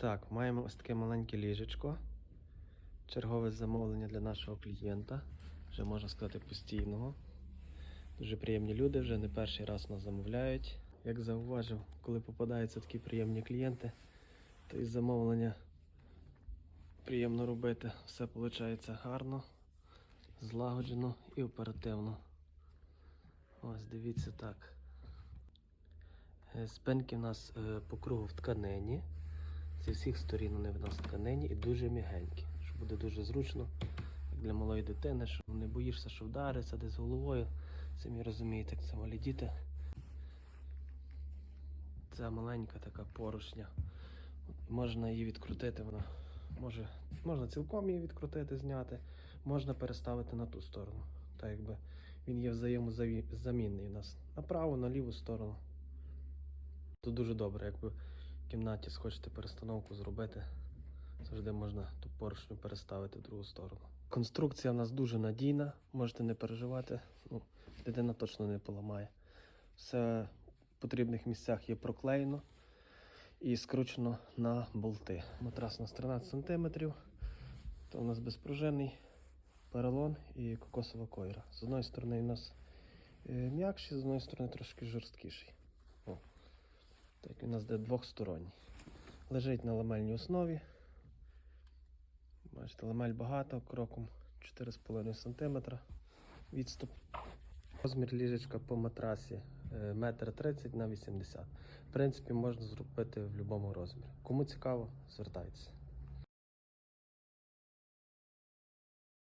Так, маємо ось таке маленьке ліжечко. Чергове замовлення для нашого клієнта. Вже можна сказати постійного. Дуже приємні люди, вже не перший раз нас замовляють. Як зауважив, коли попадаються такі приємні клієнти, то із замовлення приємно робити. Все виходить гарно, злагоджено і оперативно. Ось дивіться так. Е, Спинки в нас е, по кругу в тканині. Зі всіх сторін вони в нас тканині і дуже м'ягенькі, що буде дуже зручно як для малої дитини, що не боїшся, що вдариться десь головою. Самі розумієте, як це малі діти. Це маленька така порушня. Можна її відкрутити, вона може, можна цілком її відкрутити, зняти, можна переставити на ту сторону. Так якби він є взаємозамінний у нас на праву, на ліву сторону. Тут дуже добре, якби в кімнаті схочете перестановку зробити, завжди можна ту поршню переставити в другу сторону. Конструкція в нас дуже надійна, можете не переживати, ну, дитина точно не поламає. Все в потрібних місцях є проклеєно і скручено на болти. Матрас у нас 13 см, то у нас безпружинний поролон і кокосова койра. З одної сторони у нас е, м'якший, з одної сторони трошки жорсткіший. Так, у нас де двохсторонній. Лежить на ламельній основі. Бачите, ламель багато, кроком 4,5 см відступ. Розмір ліжечка по матрасі е, 1,30 на 80 В принципі, можна зробити в будь-якому розмірі. Кому цікаво, звертайтеся.